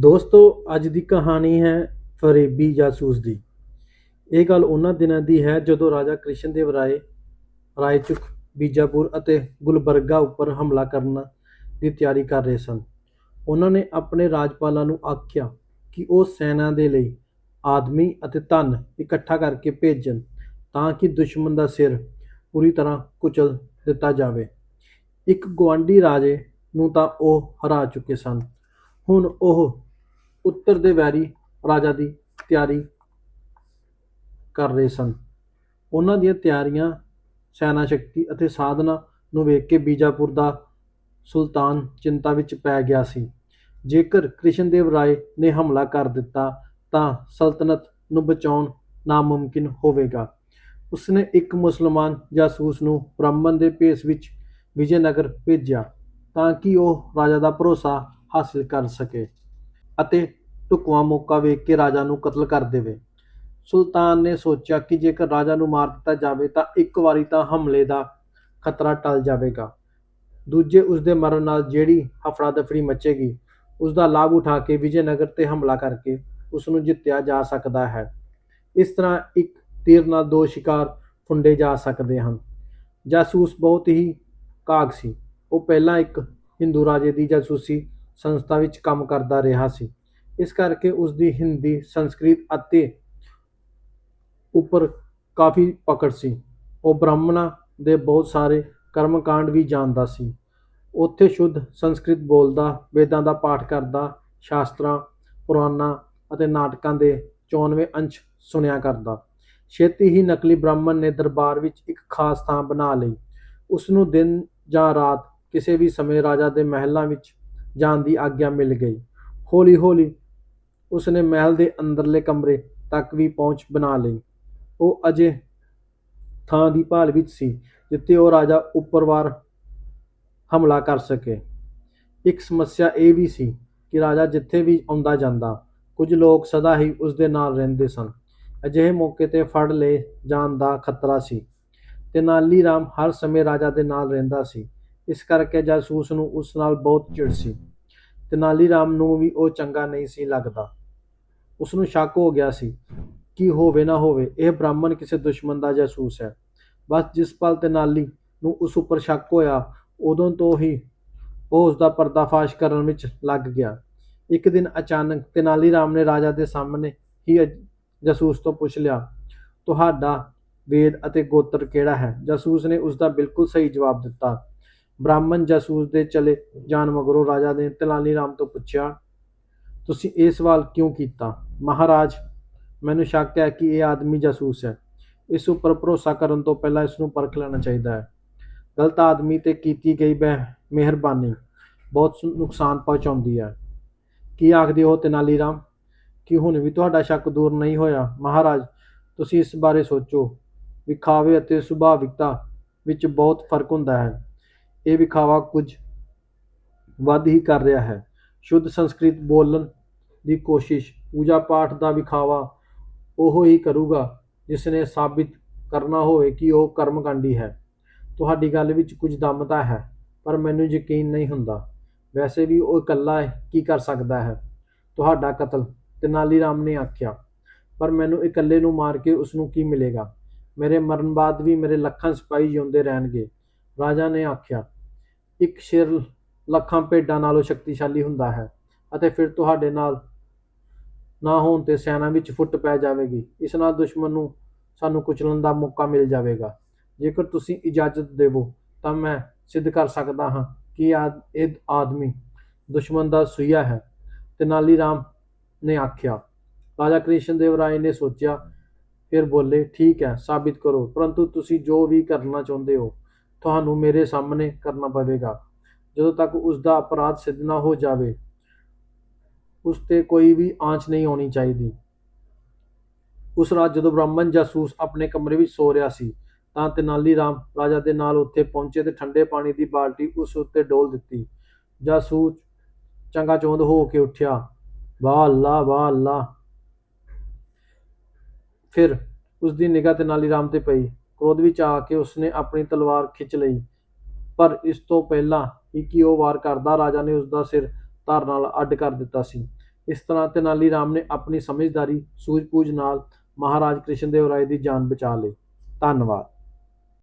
ਦੋਸਤੋ, ਅੱਜ ਦੀ ਕਹਾਣੀ ਹੈ ਫਰੇਬੀ ਜਾਸੂਸ ਦੀ। ਇਹ ਗੱਲ ਉਹਨਾਂ ਦਿਨਾਂ ਦੀ ਹੈ ਜਦੋਂ ਰਾਜਾ ਕ੍ਰਿਸ਼ਨ ਦੇਵ ਰਾਏ ਰਾਏਚੁਕ ਬੀਜਾਪੁਰ ਅਤੇ ਗੁਲਬਰਗਾ ਉੱਪਰ ਹਮਲਾ ਕਰਨ ਦੀ ਤਿਆਰੀ ਕਰ ਰਹੇ ਸਨ। ਉਹਨਾਂ ਨੇ ਆਪਣੇ ਰਾਜਪਾਲਾਂ ਨੂੰ ਆਖਿਆ ਕਿ ਉਹ ਸੈਨਾ ਦੇ ਲਈ ਆਦਮੀ ਅਤੇ ਧਨ ਇਕੱਠਾ ਕਰਕੇ ਭੇਜਣ ਤਾਂ ਕਿ ਦੁਸ਼ਮਣ ਦਾ ਸਿਰ ਪੂਰੀ ਤਰ੍ਹਾਂ ਕੁਚਲ ਦਿੱਤਾ ਜਾਵੇ। ਇੱਕ ਗੁਆਂਢੀ ਰਾਜੇ ਨੂੰ ਤਾਂ ਉਹ ਹਰਾ ਚੁੱਕੇ ਸਨ। ਹੁਣ ਉਹ ਉੱਤਰ ਦੇ ਵੈਰੀ ਰਾਜਾ ਦੀ ਤਿਆਰੀ ਕਰ ਰਹੇ ਸਨ। ਉਹਨਾਂ ਦੀਆਂ ਤਿਆਰੀਆਂ ਸੈਨਾ ਸ਼ਕਤੀ ਅਤੇ ਸਾਧਨਾ ਨੂੰ ਵੇਖ ਕੇ ਬੀਜਾਪੁਰ ਦਾ ਸੁਲਤਾਨ ਚਿੰਤਾ ਵਿੱਚ ਪੈ ਗਿਆ ਸੀ। ਜੇਕਰ ਕ੍ਰਿਸ਼ਨਦੇਵ ਰਾਏ ਨੇ ਹਮਲਾ ਕਰ ਦਿੱਤਾ, ਤਾਂ ਸਲਤਨਤ ਨੂੰ ਬਚਾਉਣ ਨਾਮੁਮਕਿਨ ਹੋਵੇਗਾ। ਉਸਨੇ ਇੱਕ ਮੁਸਲਮਾਨ ਜਾਸੂਸ ਨੂੰ ਬ੍ਰਾਹਮਣ ਦੇ ਭੇਸ ਵਿੱਚ ਵਿਜੇਨਗਰ ਭੇਜਿਆ, ਤਾਂ ਕਿ ਉਹ ਰਾਜਾ ਦਾ ਭਰੋਸਾ ਹਾਸਿਲ ਕਰ ਸਕੇ। ਅਤੇ ਢੁਕਵਾਂ ਮੌਕਾ ਵੇਖ ਕੇ ਰਾਜਾ ਨੂੰ ਕਤਲ ਕਰ ਦੇਵੇ। ਸੁਲਤਾਨ ਨੇ ਸੋਚਿਆ ਕਿ ਜੇਕਰ ਰਾਜਾ ਨੂੰ ਮਾਰ ਦਿੱਤਾ ਜਾਵੇ ਤਾਂ ਇੱਕ ਵਾਰੀ ਤਾਂ ਹਮਲੇ ਦਾ ਖਤਰਾ ਟਲ ਜਾਵੇਗਾ। ਦੂਜੇ ਉਸ ਦੇ ਮਰਨ ਨਾਲ ਜਿਹੜੀ ਹਫੜਾ ਦਫੜੀ ਮਚੇਗੀ ਉਸ ਦਾ ਲਾਭ ਉਠਾ ਕੇ ਵਿਜੇਨਗਰ ਤੇ ਹਮਲਾ ਕਰਕੇ ਉਸ ਨੂੰ ਜਿੱਤਿਆ ਜਾ ਸਕਦਾ ਹੈ। ਇਸ ਤਰ੍ਹਾਂ ਇੱਕ ਤੀਰ ਨਾਲ ਦੋ ਸ਼ਿਕਾਰ ਫੁੰਡੇ ਜਾ ਸਕਦੇ ਹਨ। ਜਾਸੂਸ ਬਹੁਤ ਹੀ ਕਾਗ ਸੀ। ਉਹ ਪਹਿਲਾਂ ਇੱਕ ਹਿੰਦੂ ਰਾਜੇ ਦੀ ਜਾਸੂਸੀ ਸੰਸਥਾ ਵਿੱਚ ਕੰਮ ਕਰਦਾ ਰਿਹਾ ਸੀ। ਇਸ ਕਰਕੇ ਉਸ ਦੀ ਹਿੰਦੀ, ਸੰਸਕ੍ਰਿਤ ਅਤੇ ਉੱਪਰ ਕਾਫੀ ਪਕੜ ਸੀ। ਉਹ ਬ੍ਰਾਹਮਣਾਂ ਦੇ ਬਹੁਤ ਸਾਰੇ ਕਰਮਕਾਂਡ ਵੀ ਜਾਣਦਾ ਸੀ। ਉੱਥੇ ਸ਼ੁੱਧ ਸੰਸਕ੍ਰਿਤ ਬੋਲਦਾ, ਵੇਦਾਂ ਦਾ ਪਾਠ ਕਰਦਾ, ਸ਼ਾਸਤਰਾਂ, ਪੁਰਾਣਾਂ ਅਤੇ ਨਾਟਕਾਂ ਦੇ 94 ਅੰਸ਼ ਸੁਣਿਆ ਕਰਦਾ। ਛੇਤੀ ਹੀ ਨਕਲੀ ਬ੍ਰਾਹਮਣ ਨੇ ਦਰਬਾਰ ਵਿੱਚ ਇੱਕ ਖਾਸ ਥਾਂ ਬਣਾ ਲਈ। ਉਸ ਨੂੰ ਦਿਨ ਜਾਂ ਰਾਤ ਕਿਸੇ ਵੀ ਸਮੇਂ ਰਾਜਾ ਦੇ ਮਹਿਲਾਂ ਵਿੱਚ ਜਾਣ ਦੀ ਆਗਿਆ ਮਿਲ ਗਈ। ਹੌਲੀ ਹੌਲੀ ਉਸ ਨੇ ਮਹਿਲ ਦੇ ਅੰਦਰਲੇ ਕਮਰੇ ਤੱਕ ਵੀ ਪਹੁੰਚ ਬਣਾ ਲਈ। ਉਹ ਅਜੇ ਥਾਂ ਦੀ ਭਾਲ ਵਿੱਚ ਸੀ, ਜਿੱਥੇ ਉਹ ਰਾਜਾ ਉੱਪਰਵਾਰ ਹਮਲਾ ਕਰ ਸਕੇ। ਇੱਕ ਸਮੱਸਿਆ ਇਹ ਵੀ ਸੀ ਕਿ ਰਾਜਾ ਜਿੱਥੇ ਵੀ ਆਉਂਦਾ ਜਾਂਦਾ, ਕੁਝ ਲੋਕ ਸਦਾ ਹੀ ਉਸ ਦੇ ਨਾਲ ਰਹਿੰਦੇ ਸਨ। ਅਜਿਹੇ ਮੌਕੇ ਤੇ ਫੜ ਲਏ ਜਾਣ ਦਾ ਖਤਰਾ ਸੀ। ਤੇਨਾਲੀ ਰਾਮ ਹਰ ਸਮੇਂ ਰਾਜਾ ਦੇ ਨਾਲ ਰਹਿੰਦਾ ਸੀ। ਇਸ ਕਰਕੇ ਜਾਸੂਸ ਨੂੰ ਉਸ ਨਾਲ ਬਹੁਤ ਚਿੜ ਸੀ। ਤੇਨਾਲੀ ਰਾਮ ਨੂੰ ਵੀ ਉਹ ਚੰਗਾ ਨਹੀਂ ਸੀ ਲੱਗਦਾ। ਉਸ ਨੂੰ ਸ਼ੱਕ ਹੋ ਗਿਆ ਸੀ ਕਿ ਹੋਵੇ ਨਾ ਹੋਵੇ, ਇਹ ਬ੍ਰਾਹਮਣ ਕਿਸੇ ਦੁਸ਼ਮਣ ਦਾ ਜਾਸੂਸ ਹੈ। ਬਸ ਜਿਸ ਪਲ ਤੇਨਾਲੀ ਨੂੰ ਉਸ ਉੱਪਰ ਸ਼ੱਕ ਹੋਇਆ, ਉਦੋਂ ਤੋਂ ਹੀ ਉਹ ਉਸ ਦਾ ਪਰਦਾਫਾਸ਼ ਕਰਨ ਵਿੱਚ ਲੱਗ ਗਿਆ। ਇੱਕ ਦਿਨ ਅਚਾਨਕ ਤੇਨਾਲੀ ਰਾਮ ਨੇ ਰਾਜਾ ਦੇ ਸਾਹਮਣੇ ਹੀ ਜਾਸੂਸ ਤੋਂ ਪੁੱਛ ਲਿਆ, ਤੁਹਾਡਾ ਵੇਦ ਅਤੇ ਗੋਤਰ ਕਿਹੜਾ ਹੈ? ਜਾਸੂਸ ਨੇ ਉਸ ਦਾ ਬਿਲਕੁਲ ਸਹੀ ਜਵਾਬ ਦਿੱਤਾ। ਬ੍ਰਾਹਮਣ ਜਾਸੂਸ ਦੇ ਚਲੇ ਜਾਣ ਮਗਰੋਂ ਰਾਜਾ ਨੇ ਤੇਨਾਲੀ ਰਾਮ ਤੋਂ ਪੁੱਛਿਆ ਤੁਸੀਂ ਇਹ ਸਵਾਲ ਕਿਉਂ ਕੀਤਾ? ਮਹਾਰਾਜ, ਮੈਨੂੰ ਸ਼ੱਕ ਹੈ ਕਿ ਇਹ ਆਦਮੀ ਜਾਸੂਸ ਹੈ। ਇਸ ਉੱਪਰ ਭਰੋਸਾ ਕਰਨ ਤੋਂ ਪਹਿਲਾਂ ਇਸ ਨੂੰ ਪਰਖ ਲੈਣਾ ਚਾਹੀਦਾ ਹੈ। ਗਲਤ ਆਦਮੀ ਤੇ ਕੀਤੀ ਗਈ ਬਹਿ ਮਿਹਰਬਾਨੀ ਬਹੁਤ ਨੁਕਸਾਨ ਪਹੁੰਚਾਉਂਦੀ ਹੈ। ਕੀ ਆਖਦੇ ਹੋ ਤੇਨਾਲੀ ਰਾਮ ਕਿ ਹੁਣ ਵੀ ਤੁਹਾਡਾ ਸ਼ੱਕ ਦੂਰ ਨਹੀਂ ਹੋਇਆ? ਮਹਾਰਾਜ, ਤੁਸੀਂ ਇਸ ਬਾਰੇ ਸੋਚੋ। ਵਿਖਾਵੇ ਅਤੇ ਸੁਭਾਵਿਕਤਾ ਵਿੱਚ ਬਹੁਤ ਫ਼ਰਕ ਹੁੰਦਾ ਹੈ। ਇਹ ਵਿਖਾਵਾ ਕੁਝ ਵੱਧ ਹੀ ਕਰ ਰਿਹਾ ਹੈ। ਸ਼ੁੱਧ ਸੰਸਕ੍ਰਿਤ ਬੋਲਣ ਦੀ ਕੋਸ਼ਿਸ਼, ਪੂਜਾ ਪਾਠ ਦਾ ਵਿਖਾਵਾ ਉਹ ਹੀ ਕਰੂਗਾ ਜਿਸ ਨੇ ਸਾਬਿਤ ਕਰਨਾ ਹੋਵੇ ਕਿ ਉਹ ਕਰਮਕਾਂਡੀ ਹੈ। ਤੁਹਾਡੀ ਗੱਲ ਵਿੱਚ ਕੁਝ ਦਮ ਤਾਂ ਹੈ, ਪਰ ਮੈਨੂੰ ਯਕੀਨ ਨਹੀਂ ਹੁੰਦਾ। ਵੈਸੇ ਵੀ ਉਹ ਇਕੱਲਾ ਕੀ ਕਰ ਸਕਦਾ ਹੈ? ਤੁਹਾਡਾ ਕਤਲ, ਤੇਨਾਲੀ ਰਾਮ ਨੇ ਆਖਿਆ। ਪਰ ਮੈਨੂੰ ਇਕੱਲੇ ਨੂੰ ਮਾਰ ਕੇ ਉਸ ਨੂੰ ਕੀ ਮਿਲੇਗਾ? ਮੇਰੇ ਮਰਨ ਬਾਅਦ ਵੀ ਮੇਰੇ ਲੱਖਾਂ ਸਿਪਾਹੀ ਜਿਉਂਦੇ ਰਹਿਣਗੇ। ਰਾਜਾ ਨੇ ਆਖਿਆ, ਇੱਕ ਸ਼ੇਰ ਲੱਖਾਂ ਭੇਡਾਂ ਨਾਲੋਂ ਸ਼ਕਤੀਸ਼ਾਲੀ ਹੁੰਦਾ ਹੈ ਅਤੇ ਫਿਰ ਤੁਹਾਡੇ ਨਾਲ ਨਾ ਹੋਣ ਤੇ ਸੈਨਾ ਵਿੱਚ ਫੁੱਟ ਪੈ ਜਾਵੇਗੀ। ਇਸ ਨਾਲ ਦੁਸ਼ਮਣ ਨੂੰ ਸਾਨੂੰ ਕੁਚਲਣ ਦਾ ਮੌਕਾ ਮਿਲ ਜਾਵੇਗਾ। ਜੇਕਰ ਤੁਸੀਂ ਇਜਾਜ਼ਤ ਦੇਵੋ, ਤਾਂ ਮੈਂ ਸਿੱਧ ਕਰ ਸਕਦਾ ਹਾਂ ਕਿ ਆ, ਇਹ ਆਦਮੀ ਦੁਸ਼ਮਣ ਦਾ ਸੂਈਆ ਹੈ। ਤੇਨਾਲੀ ਰਾਮ ਨੇ ਆਖਿਆ। ਰਾਜਾ ਕ੍ਰਿਸ਼ਨ ਦੇਵ ਰਾਏ ਨੇ ਸੋਚਿਆ, ਫਿਰ ਬੋਲੇ, ਠੀਕ ਹੈ, ਸਾਬਿਤ ਕਰੋ, ਪਰੰਤੂ ਤੁਸੀਂ ਜੋ ਵੀ ਕਰਨਾ ਚਾਹੁੰਦੇ ਹੋ, ਤੁਹਾਨੂੰ ਮੇਰੇ ਸਾਹਮਣੇ ਕਰਨਾ ਪਵੇਗਾ। ਜਦੋਂ ਤੱਕ ਉਸ ਦਾ ਅਪਰਾਧ ਸਿੱਧ ਨਾ ਹੋ ਜਾਵੇ ਉਸ ਤੇ ਕੋਈ ਵੀ ਆਂਚ ਨਹੀਂ ਆਉਣੀ ਚਾਹੀਦੀ। ਉਸ ਰਾਤ ਜਦੋਂ ਬ੍ਰਾਹਮਣ ਜਾਸੂਸ ਆਪਣੇ ਕਮਰੇ ਵਿੱਚ ਸੋ ਰਿਹਾ ਸੀ, ਤਾਂ ਤੇਨਾਲੀ ਰਾਮ ਰਾਜਾ ਦੇ ਨਾਲ ਉੱਥੇ ਪਹੁੰਚੇ ਤੇ ਠੰਡੇ ਪਾਣੀ ਦੀ ਬਾਲਟੀ ਉਸ ਉੱਤੇ ਡੋਲ ਦਿੱਤੀ। ਜਾਸੂਸ ਚੰਗਾ ਚੋਂਦ ਹੋ ਕੇ ਉੱਠਿਆ। ਵਾਹ ਅੱਲਾ ਵਾਹ ਅੱਲਾ ਫਿਰ ਉਸ ਦੀ ਨਿਗਾਹ ਤੇਨਾਲੀ ਰਾਮ ਤੇ ਪਈ। ਕ੍ਰੋਧ ਵਿੱਚ ਆ ਕੇ ਉਸਨੇ ਆਪਣੀ ਤਲਵਾਰ ਖਿੱਚ ਲਈ। ਪਰ ਇਸ ਤੋਂ ਪਹਿਲਾਂ ਇੱਕ ਹੀ ਉਹ ਵਾਰ ਕਰਦਾ, ਰਾਜਾ ਨੇ ਉਸ ਦਾ ਸਿਰ ਧਰ ਨਾਲ ਅੱਡ ਕਰ ਦਿੱਤਾ ਸੀ। ਇਸ ਤਰ੍ਹਾਂ ਤੇਨਾਲੀ ਰਾਮ ਨੇ ਆਪਣੀ ਸਮਝਦਾਰੀ, ਸੂਝ-ਬੂਝ ਨਾਲ ਮਹਾਰਾਜ ਕ੍ਰਿਸ਼ਨ ਦੇਵ ਰਾਏ ਦੀ ਜਾਨ ਬਚਾ ਲਈ। ਧੰਨਵਾਦ।